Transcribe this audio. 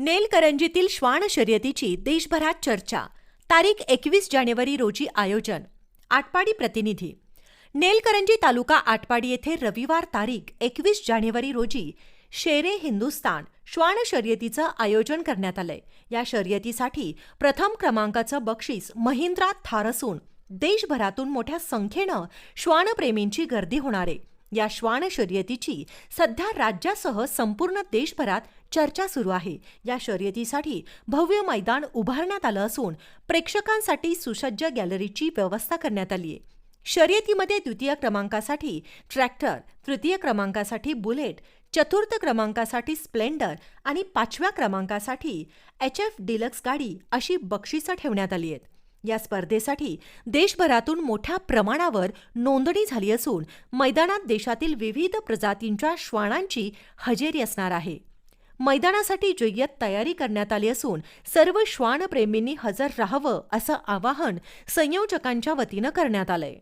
नेलकरंजीतील श्वान शर्यतीची देशभरात चर्चा. तारीख एकवीस जानेवारी रोजी आयोजन. आटपाडी प्रतिनिधी. नेलकरंजी तालुका आटपाडी येथे रविवार तारीख एकवीस जानेवारी रोजी शेरे हिंदुस्तान श्वान शर्यतीचं आयोजन करण्यात आलंय. या शर्यतीसाठी प्रथम क्रमांकाचं बक्षीस महिंद्रा थार असून देशभरातून मोठ्या संख्येनं श्वानप्रेमींची गर्दी होणार आहे. या श्वान शर्यतीची सध्या राज्यासह संपूर्ण देशभरात चर्चा सुरू आहे. या शर्यतीसाठी भव्य मैदान उभारण्यात आलं असून प्रेक्षकांसाठी सुसज्ज गॅलरीची व्यवस्था करण्यात आली आहे शर्यतीमध्ये द्वितीय क्रमांकासाठी ट्रॅक्टर तृतीय क्रमांकासाठी बुलेट चतुर्थ क्रमांकासाठी स्प्लेंडर आणि पाचव्या क्रमांकासाठी एच एफ डिलक्स गाडी अशी बक्षिसं ठेवण्यात आली आहेत या स्पर्धेसाठी देशभरातून मोठ्या प्रमाणावर नोंदणी झाली असून मैदानात देशातील विविध प्रजातींच्या श्वानांची हजेरी असणार आहे. मैदानासाठी जय्यत तयारी करण्यात आली असून सर्व श्वानप्रेमींनी हजर राहावं असं आवाहन संयोजकांच्या वतीनं करण्यात आलंय.